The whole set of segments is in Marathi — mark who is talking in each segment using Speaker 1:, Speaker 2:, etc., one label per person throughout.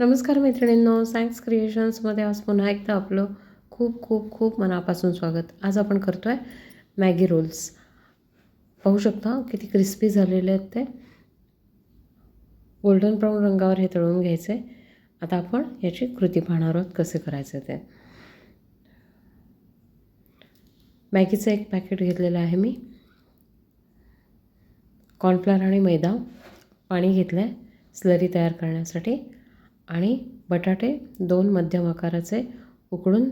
Speaker 1: नमस्कार मैत्रिणींनो सायन्स क्रिएशन्समध्ये आज पुन्हा एकदा आपलं खूप खूप खूप मनापासून स्वागत. आज आपण करतो आहे मॅगी रोल्स पाहू शकता किती क्रिस्पी झालेले आहेत ते. गोल्डन ब्राऊन रंगावर हे तळून घ्यायचे. आता आपण याची कृती पाहणार आहोत कसे करायचे ते. मॅगीचं एक पॅकेट घेतलेलं आहे मी. कॉर्नफ्लॉर आणि मैदा. पाणी घेतलं आहे स्लरी तयार करण्यासाठी. आणि बटाटे दोन मध्यम आकाराचे उकडून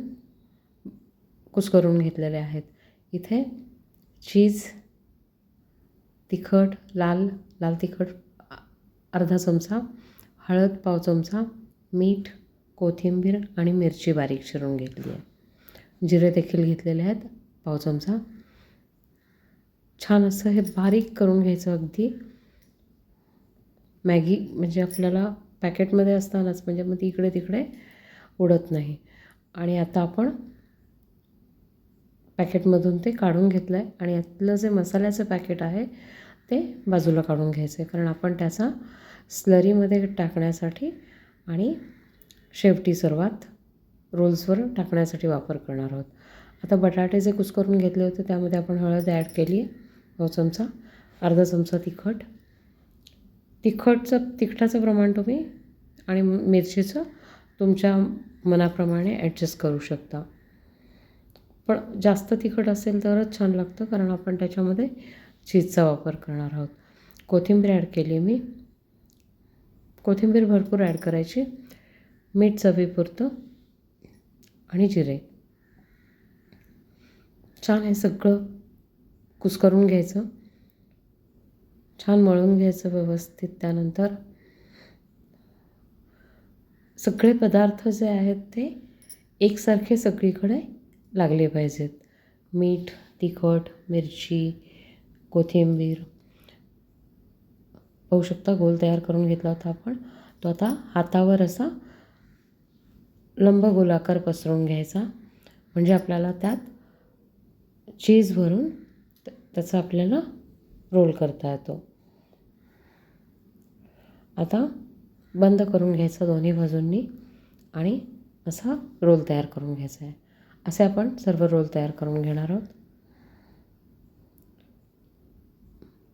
Speaker 1: कुस्करून घेतलेले आहेत. इथे चीज तिखट लाल लाल तिखट अर्धा चमचा हळद पाव चमचा मीठ कोथिंबीर आणि मिरची बारीक चिरून घेतली आहे. जिरे देखील घेतलेले आहेत पाव चमचा. छान असं हे बारीक करून घ्यायचं अगदी. मॅगी म्हणजे आपल्याला पॅकेटमध्ये असतानाच म्हणजे मग ती इकडे तिकडे उडत नाही. आणि आता आपण पॅकेटमधून ते काढून घेतलं आहे आणि यातलं जे मसाल्याचं पॅकेट आहे ते बाजूला काढून घ्यायचं आहे कारण आपण त्याचा स्लरीमध्ये टाकण्यासाठी आणि शेवटी सर्वात रोल्सवर टाकण्यासाठी वापर करणार आहोत. आता बटाटे जे कुस्करून घेतले होते त्यामध्ये आपण हळद ॲड केली आहे पाव चमचा अर्धा चमचा तिखट तिखटचं तिखटाचं प्रमाण तुम्ही आणि मिरचीचं तुमच्या मनाप्रमाणे ॲडजस्ट करू शकता. पण जास्त तिखट असेल तरच छान लागतं कारण आपण त्याच्यामध्ये चीजचा वापर करणार आहोत. कोथिंबीर ॲड केली मी. कोथिंबीर भरपूर ॲड करायची. मीठ चवीपुरतं आणि जिरे. छान हे सगळं कुस्करून घ्यायचं. छान मळून घ्यायचं व्यवस्थित त्यानंतर. सगळे पदार्थ जे आहेत ते एकसारखे सगळीकडे लागले पाहिजेत. मीठ तिखट मिरची कोथिंबीर. पाहू शकता गोल तयार करून घेतला होता आपण. तो आता हातावर असा लंब गोलाकार पसरवून घ्यायचा. म्हणजे आपल्याला त्यात चीज भरून त्याचा आपल्याला रोल करता येतो. आता बंद करून घ्यायचं दोन्ही बाजूंनी आणि असा रोल तयार करून घ्यायचा आहे. असे आपण सर्व रोल तयार करून घेणार आहोत.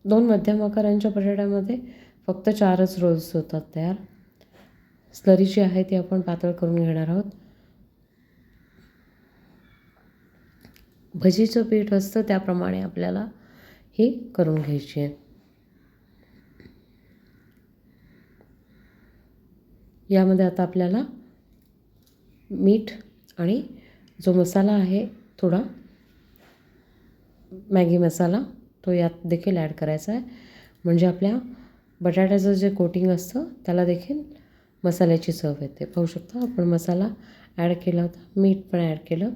Speaker 1: दोन मध्यम आकारांच्या बटाट्यामध्ये फक्त चारच रोल्स होतात तयार. स्लरी जी आहे ती आपण पातळ करून घेणार आहोत. भजीचं पीठ असतं त्याप्रमाणे आपल्याला ही करून घ्यायची आहे. यामध्ये आता आपल्याला मीठ आणि जो मसाला आहे थोडा मॅगी मसाला तो यात देखील ॲड करायचा आहे. म्हणजे आपल्या बटाट्याचं जे कोटिंग असतं त्याला देखील मसाल्याची चव येते. पाहू शकता आपण मसाला ॲड केला होता मीठ पण ॲड केलं.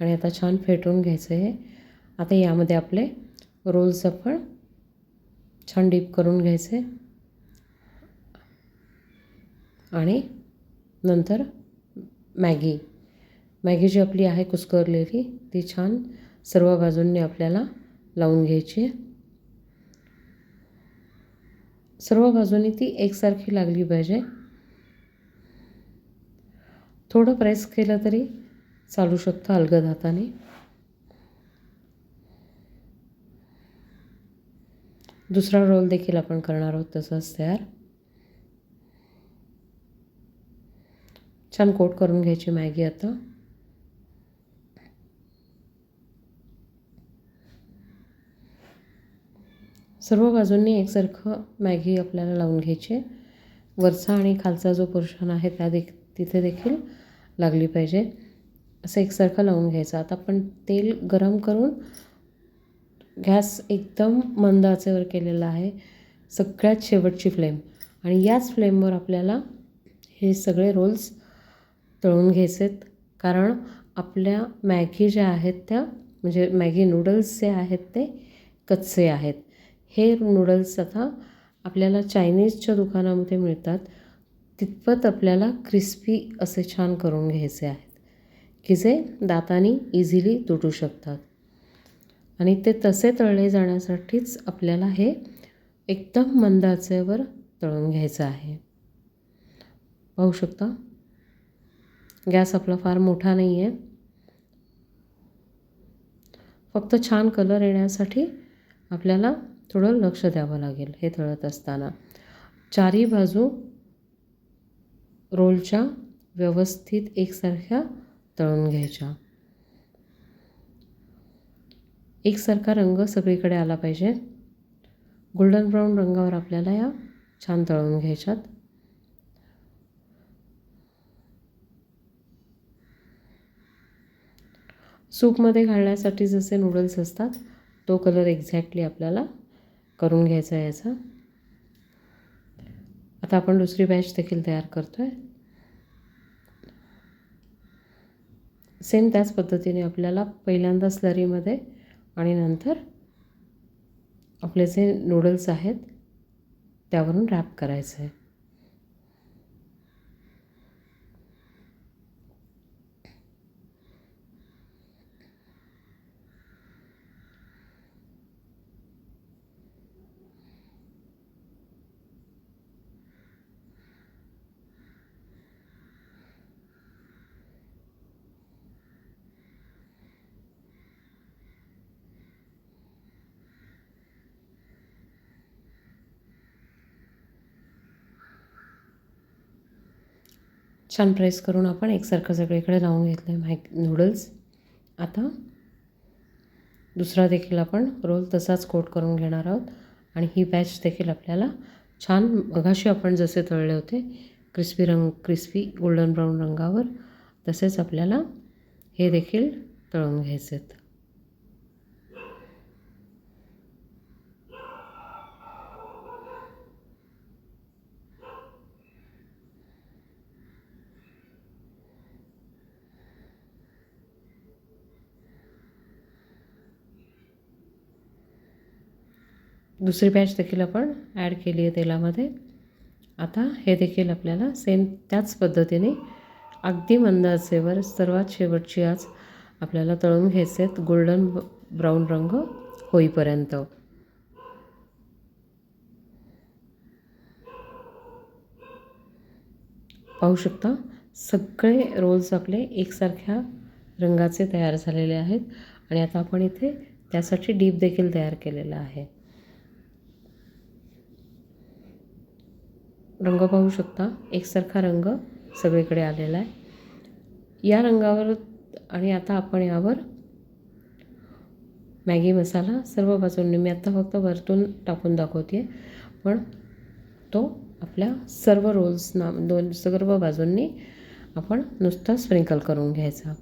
Speaker 1: आणि आता छान फेटून घ्यायचं हे आता यामध्ये आपले रोल्स आपण छान डीप करून घ्यायचे. आणि नंतर मॅगी. मॅगी जी आपली आहे कुस्करलेली ती छान सर्व बाजूंनी आपल्याला लावून घ्यायची सर्व बाजूंनी ती एकसारखी लागली पाहिजे. थोडं प्रेस केलं तरी चालू शकतं अलगद हाताने दुसरा रोल देखील आपण करणार आहोत तसंच तयार. छान कोट करून घ्यायची मॅगी आता. सर्व बाजूंनी एकसारखं मॅगी आपल्याला लावून घ्यायची. वरचा आणि खालचा जो पोर्शन आहे त्या देख तिथे देखील लागली पाहिजे. असं एकसारखं लावून घ्यायचं. आता आपण तेल गरम करून गॅस एकदम मंद आचेवर केलेला आहे. सगळ्यात शेवटची फ्लेम. आणि याच फ्लेमवर आपल्याला हे सगळे रोल्स तळून घ्यायचेत. कारण आपल्या मॅगी ज्या आहेत त्या म्हणजे मॅगी नूडल्स जे आहेत ते कच्चे आहेत. हे नूडल्स आता आपल्याला चायनीजच्या दुकानामध्ये मिळतात. तितपत आपल्याला क्रिस्पी असे छान करून घ्यायचे आहेत की जे दातानी इझिली तुटू शकतात. आणि ते तसे तळले जाण्यासाठीच आपल्याला हे एकदम मंदाचेवर तळून घ्यायचं आहे. पाहू शकता? गॅस आपला फार मोठा नाही आहे. फक्त छान कलर येण्यासाठी आपल्याला थोडं लक्ष द्यावं लागेल हे तळत असताना. चारी बाजू रोलच्या व्यवस्थित एकसारख्या तळून घ्यायच्या. एकसारखा रंग सगळीकडे आला पाहिजे. गोल्डन ब्राऊन रंगावर आपल्याला या छान तळून घ्यायच्यात. सूपमध्ये घालण्यासाठी जसे नूडल्स असतात तो कलर एक्झॅक्टली आपल्याला करून घ्यायचा आहे याचा. आता आपण दुसरी बॅच देखील तयार करतो आहे सेम त्याच पद्धतीने आपल्याला पहिल्यांदा स्लरीमध्ये आणि नंतर आपले जे नूडल्स आहेत त्यावरून रॅप करायचं आहे छान प्रेस करून आपण एकसारखं सगळीकडे लावून घेतलं आहे मायक नूडल्स आता दुसरा देखील आपण रोल तसाच कोट करून घेणार आहोत. आणि ही बॅच देखील आपल्याला छान मघाशी आपण जसे तळले होते क्रिस्पी रंग क्रिस्पी गोल्डन ब्राऊन रंगावर तसेच आपल्याला हे देखील तळून घ्यायचे आहेत दुसरी बॅच देखील आपण ॲड केली आहे तेलामध्ये. आता हे देखील आपल्याला सेम त्याच पद्धतीने अगदी मंद आचेवर सर्वात शेवटची आज आपल्याला तळून घ्यायचे आहेत गोल्डन ब्राऊन रंग होईपर्यंत. पाहू शकता सगळे रोल्स आपले एकसारख्या रंगाचे तयार झालेले आहेत. आणि आता आपण इथे त्यासाठी डीप देखील तयार केलेला आहे. रंग पाहू शकता. एकसारखा रंग सगळीकडे आलेला आहे. या रंगावर आणि आता आपण यावर मॅगी मसाला सर्व बाजूंनी मी आत्ता फक्त वरतून टाकून दाखवते पण तो आपल्या सर्व रोल्सना दोन सर्व बाजूंनी आपण नुसता स्प्रिंकल करून घ्यायचा.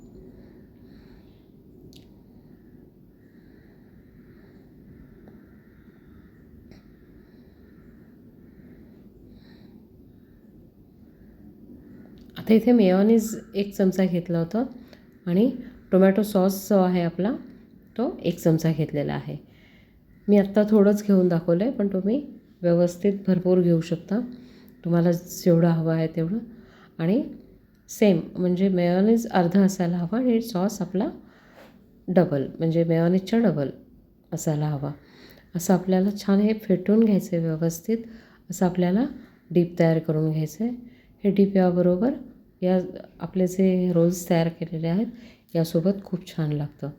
Speaker 1: आता इथे मेयोनीज एक चमचा घेतला होता आणि टोमॅटो सॉस जो आहे आपला तो एक चमचा घेतलेला आहे. मी आत्ता थोडंच घेऊन दाखवलं आहे पण तुम्ही व्यवस्थित भरपूर घेऊ शकता. तुम्हाला जेवढं हवं आहे तेवढं. आणि सेम म्हणजे मेयोनीज अर्धा असायला हवा आणि सॉस आपला डबल म्हणजे मेयोनीजच्या डबल असायला हवा. असं आपल्याला छान हे फेटून घ्यायचं आहे व्यवस्थित. असं आपल्याला डीप तयार करून घ्यायचं आहे हे डीप याबरोबर या आपले जे रोल्स तयार केलेले आहेत यासोबत खूप छान लागतं.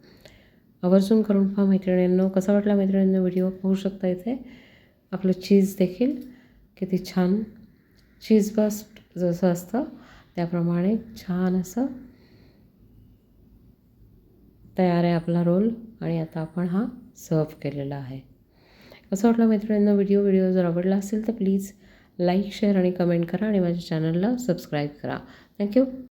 Speaker 1: आवर्जून करून पहा मैत्रिणींनो कसा वाटला मैत्रिणींनो व्हिडिओ? पाहू शकता इथे. आपलं चीज देखील किती छान. चीज बस जसं असतं त्याप्रमाणे छान असं तयार आहे आपला रोल आणि आता आपण हा सर्व केलेला आहे. कसं वाटलं मैत्रिणींना व्हिडिओ? व्हिडिओ जर आवडला असेल तर प्लीज लाईक शेअर आणि कमेंट करा आणि माझ्या चॅनलला सबस्क्राईब करा. Thank you.